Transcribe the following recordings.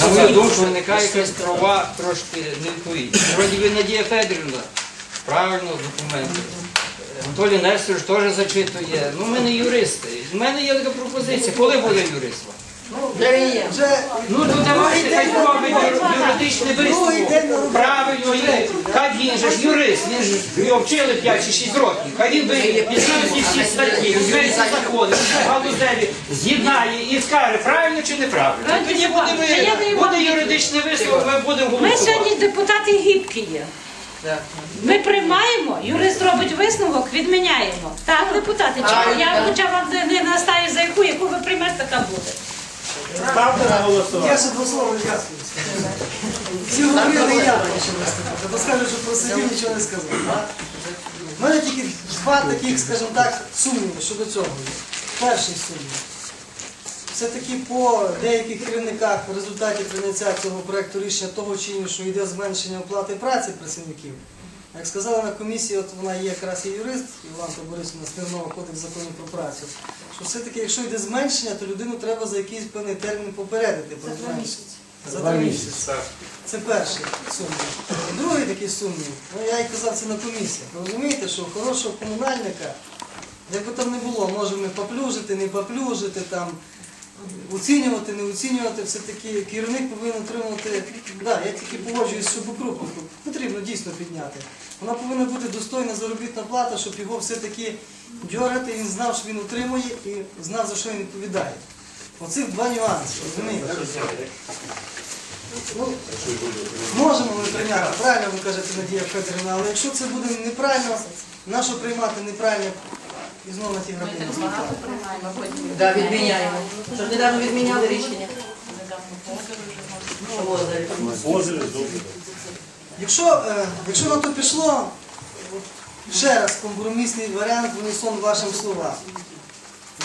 На мою думку, виникає якась права трошки невідповідність. Вроді ви Надія Федорівна, правильно документи. Анатолій Нестерович теж зачитує. Ну, ми не юристи. У мене є така пропозиція. Коли буде юрист? Вже Ну, то давайте хай на висновок. Правильно, і хай він же ж юрист, він ж його вчили 5 чи 6 років. Хай він вийде, пізнає всі статті, візьме ці закони, галузеві, з'єднає і скаже, правильно чи неправильно. Правильно, Тоді буде, ви- буде юридичний висновок, ми будемо Ми голосувати. сьогодні депутати гібкі є. Ми приймаємо, юрист робить висновок, відміняємо. Так, депутати, чи я хоча вам не- не настаю за яку, яку ви приймете, така буде. Ставте на голосування. я ще два слова ясно. Всі говорили, я виступив. Бо скажу, що про сидів нічого не сказав. У мене тільки два таких, скажімо так, сумніви щодо цього. Перший сумнів. Все-таки по деяких керівниках в результаті прийняття цього проекту рішення того чи іншого йде зменшення оплати праці працівників. Як сказала на комісії, от вона є якраз і юрист, Іванка Борисовна Смірнова, Кодекс законів про працю, що все-таки, якщо йде зменшення, то людину треба за якийсь певний термін попередити про зменшення. За два місяці. Це перший сумнів. І другий такий сумнів, ну я і казав це на комісії. Ви розумієте, що хорошого комунальника, як би там не було, можемо поплюжити, не поплюжити, там, оцінювати, не оцінювати, все-таки керівник повинен отримувати, да, я тільки погоджуюсь, що Букрупу потрібно дійсно підняти. Вона повинна бути достойна заробітна плата, щоб його все-таки дьорати, він знав, що він отримує і знав, за що він відповідає. Оцих два нюанси, розумієте? Ну, можемо ми прийняти, правильно ви кажете, Надія Федорівна, але якщо це буде неправильно, нащо приймати неправильно і знову на ті граблі? Да, відміняємо. Що ж недавно відміняли рішення. Позови, добре. Якщо, е, якщо на то пішло, ще раз компромісний варіант в унісон вашим словам.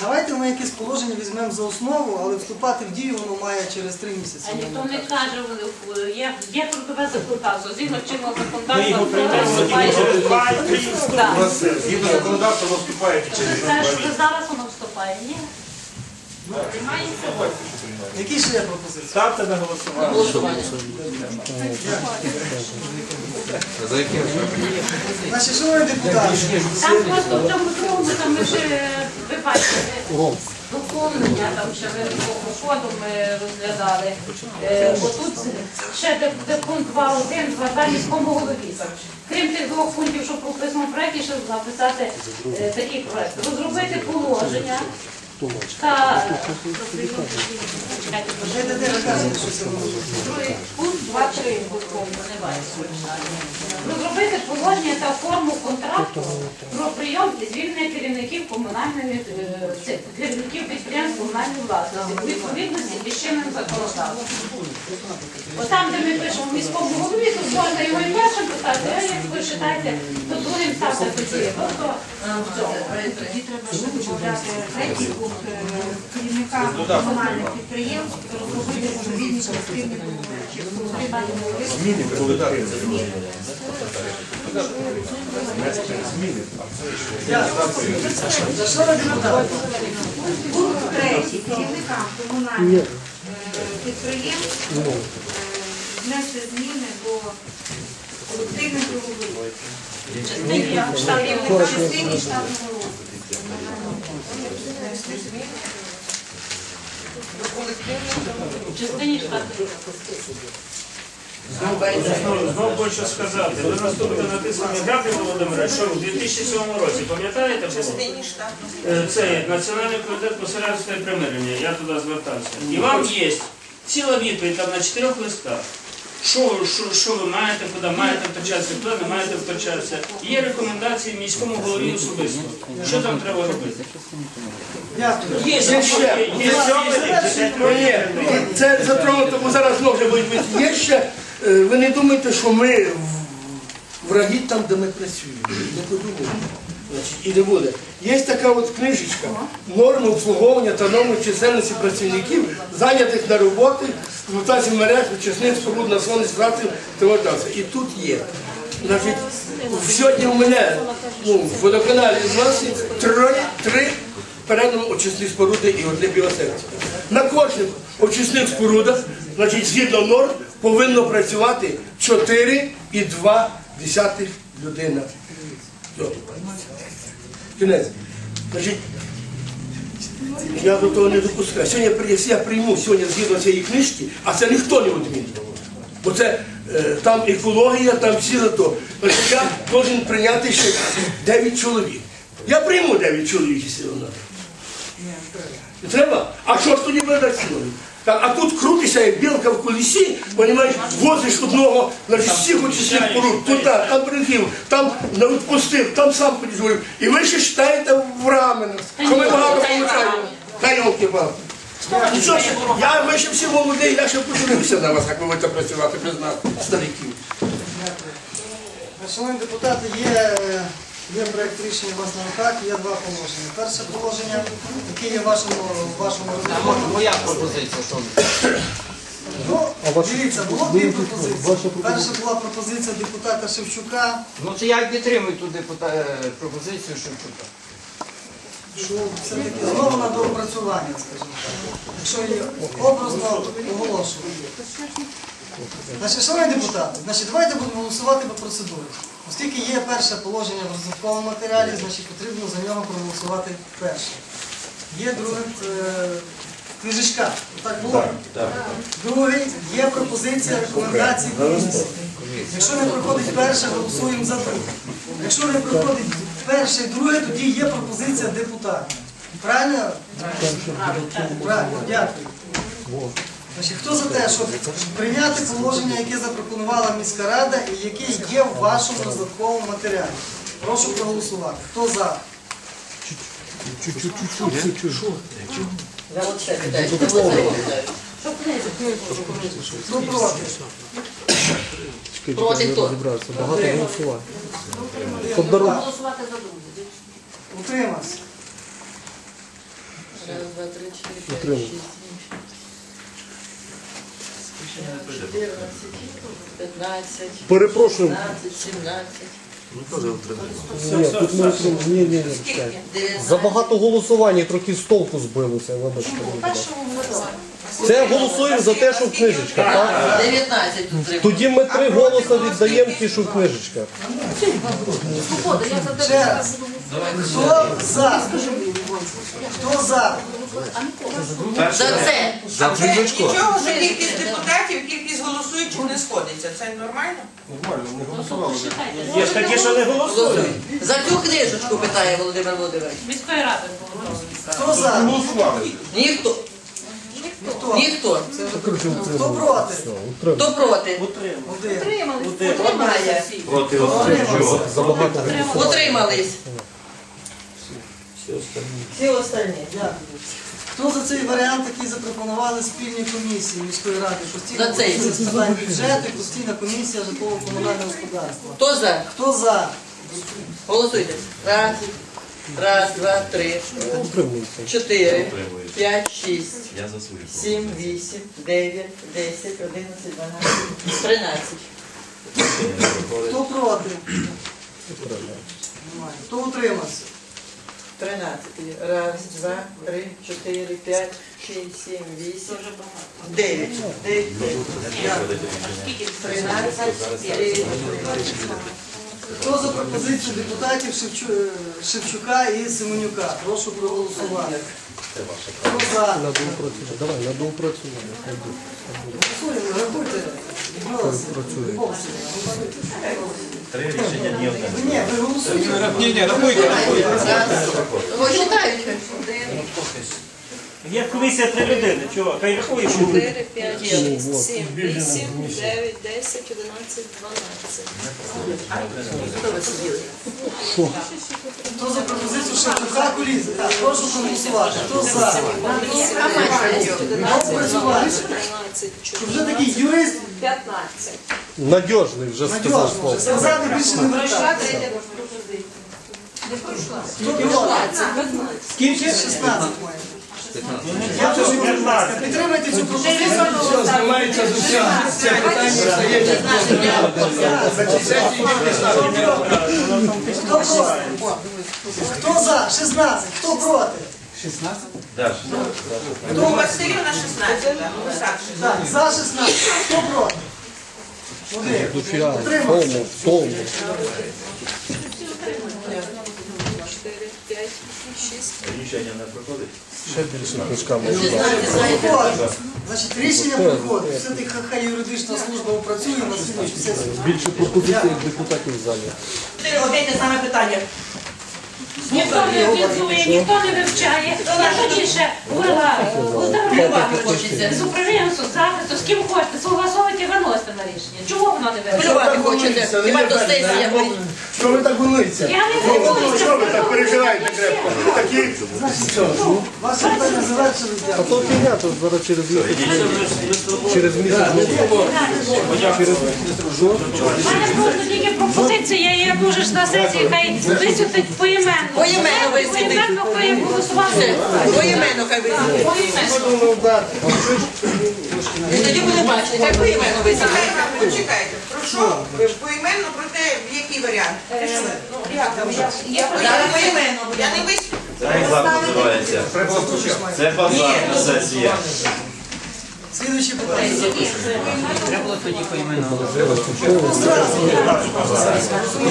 Давайте ми якесь положення візьмемо за основу, але вступати в дію воно має через три місяці. А ніхто не каже, вони- є, є трудове законодавство, згідно чинного Ми його законодавства, приймемо вступає. через два три Так. Згідно законодавства, ви вступаєте через Це ж зараз воно вступає, ні? Які ще є пропозиції? Ставте на голосування. Значить, шановні депутати, Там просто в цьому другому, там ми ще, ви бачите, доповнення, там ще ви по ходу ми розглядали. Е, Отут ще де, де пункт 2.1, 2.2 міському голові. Крім тих двох пунктів, що прописано в проєкті, ще написати е, такий проект. Розробити положення може. Другий пункт 2.3 Розробити положення та форму контракту про прийом і звільнення керівників комунальної е, керівників підприємств комунальної власності у відповідності із чинним законодавством. Отам, де ми пишемо міському голові, то можна його і першим писати, а як ви читаєте, то другим ставте тоді. Тобто. Тоді треба ще додати третій пункт е, керівника комунальних підприємств розробити відповідні колективні чи колективні депутати, Пункт третій. Керівникам комунальних е, підприємств е, внести зміни до колективних договорів. В частині штатного розпису. В частині штату. Знову знову хочу сказати, ви наступите написано Габрі Володимира, що в 2007 році, пам'ятаєте? Е, Це Національний комітет посередництва і примирення, я туди звертався. І вам є ціла відповідь там на чотирьох листах. Що, що, що ви маєте, куди маєте втручатися, куди не маєте втручатися. Є рекомендації міському голові особисто. Що там треба робити? Є, є, є, є, є. Це затронуто, бо зараз знову вже будуть бити. Є ще, е, ви не думайте, що ми враги там, де ми працюємо. Не подумайте. Значить, і не буде. Є така от книжечка норми обслуговування та норми чисельності працівників, зайнятих на роботи, експлуатації мереж, вичисних споруд на сонці, праці та водоця. І тут є. Значить, сьогодні у мене ну, в водоканалі вас є троє, три передано очисні споруди і одне біосерце. На кожному очисних спорудах, значить, згідно норм, повинно працювати 4,2 людина. Все. Кінець. Значить, я до того не допускаю. Сьогодні, якщо я прийму сьогодні згідно цієї книжки, а це ніхто не відмінить. Бо це е, там екологія, там всі за то. Значить, я повинен прийняти ще 9 чоловік. Я прийму 9 чоловік, якщо вона. Треба? А що ж тоді буде чоловік? Так, а тут крутишся, як білка в колесі, понімаєш, возиш одного, значить, всіх очисних поруд, туди, там прихив, там не відпустив, там сам підзвонив. І ви ще читаєте в раменах, що ми багато получаємо. Та йолки палки Ну я ви ще всі молоді, я ще подивлюся на вас, як ви будете працювати без нас, стариків. Шановні депутати, є, е, є проєкт рішення у вас на є два положення. Перше положення, яке є в вашому, вашому розгляді. моя пропозиція, що Ну, дивіться, було дві пропозиції. Перша була пропозиція депутата Шевчука, ну це я підтримую ту депута... е, пропозицію Шевчука. що все-таки знову на доопрацювання, скажімо так. Якщо є образно оголошую. Значить, шановні депутати, значить, давайте будемо голосувати по процедурі. Оскільки є перше положення в розвитковому матеріалі, значить потрібно за нього проголосувати перше. Є друге е, книжечка. Так було? Другий є пропозиція рекомендацій комісії. Якщо не проходить перше, голосуємо за друге. Якщо не проходить перше і друге, тоді є пропозиція депутата. Правильно? Правильно, дякую. Значить, хто за те, щоб прийняти положення, яке запропонувала міська рада і яке є в вашому розраховому матеріалі? Прошу проголосувати. Хто за? Хто проти? Проти хто? Голосувати за. Утримався. Раз, два, три, чотири, п'ять, шість, сім, чотирнадцять, п'ятнадцять, Перепрошую, п'ятнадцять, сімнадцять, ні, тут ми ні, ні, ні, чекай. дев'ятнадцять. Забагато голосування, трохи з толку збилося, вибачте. будь ласка. Це голосуємо за те, що в книжечках, так? 19 тут треба. Тоді ми три голоси віддаємо ті, що в книжечках. Свобода, я за. Хто за? Хто за? За це. Це нічого, що кількість депутатів, кількість голосуючих не сходиться. Це нормально? Є ж такі, що не голосують. За цю книжечку питає Володимир Володимирович. Міської ради. Хто за? Ніхто. Ніхто. Ніхто. Хто проти? Хто проти? Один. Тримає. Утримались. Всі останні. Дякую. Хто за цей варіант, який запропонували спільні комісії міської ради? Постійна За цей. комісія з питань бюджету і постійна комісія житлово-комунального господарства. Хто за? Хто за? Голосуйте. Раз, раз, два, три, чотири, п'ять, шість, сім, вісім, дев'ять, десять, одинадцять, дванадцять, тринадцять. Хто проти? Немає. Хто утримався? Тринадцять. Раз, два, три, чотири, п'ять, шість, сім, вісім, дев'ять. Дев'ять, дев'ять. Тринадцять, дев'ять. Хто за пропозицію депутатів Шевчу- Шевчука і Семенюка? Прошу проголосувати. Хто за? На доопрацювання. Давай, на доопрацювання. хай Голосуємо, рахуйте. Голос. Голос. Ні, ви голосуєте. Ні, ні, рахуйте. Ви читають? Є комісія три людини. Чого? Хай рахує. 4, 5, 6, 7, 8, 9, 10, 11, 12. Хто ви? Хто за пропозицію Шевчука Куліса? Так, прошу проголосувати. Хто за? Доопрацювати. 13, Щоб вже такий юрист 15. Надіжний вже сказав слово. сказати більше не. Хто? 16 ласка, підтримайте цю пропозицію. Знімається з усіх. Це питання стає. Хто проти? Хто за? 16. Хто проти? 16? То у Василів на 16, так. Олександр, Так, за 16. Хто проти? Утримався. повно, повно. 4, 5, 6. Ще більше книжками. Проходить. Значить, рішення проходить. Все-таки хай юридична служба опрацює на слідчій сесії. Більше пропозицій, депутатів в залі. Одне те саме питання. Ніхто не організує, ніхто не вивчає. Я ще була Плювати хочеться. з управлінням соцзахисту, з ким хочете, согласовуйте виносите на рішення. Чого воно не виносите? Плювати хочете. Хіба то сесія. Що ви так волнуєтеся? Я не Ну. Що ви так переживаєте крепко? Ви такі Ваші питання завершили. А то фігня, то зараз через місяць. Через місяць. У мене просто тільки пропозиція, я дуже ж на сесії, хай висвітить поіменно. Поіменно висвітить. Поіменно, хай висвітить. І тоді буде бачити, хай поіменно висвітить. Почекайте. Прошу е, поіменно про те, в який варіант. Зараз. Я не висвітлю. Це як називається? Це базарна сесія. Слідуюче питання. Треба було тоді поіменно.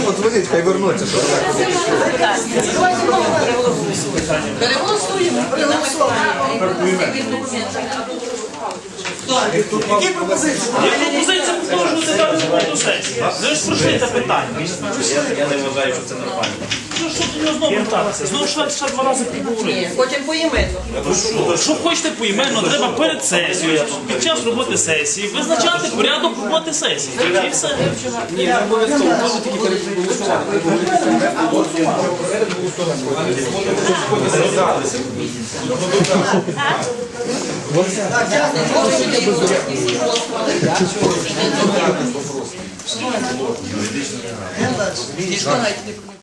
Подзвоніть, хай вернуться, що Переголосуємо. Які пропозиції? Пропозиція продовжувати далі роботу сесії. Ви ж пройшли це питання. Я не вважаю, що це нормально. Ну що нього знову вертатися? Знову ще, ще два рази поговорити. Хочемо поіменно. Що хочете поіменно, треба перед сесією, під час роботи сесії, визначати порядок роботи сесії. І все. Ні, не обов'язково, можна тільки перед голосувати. Далі. Не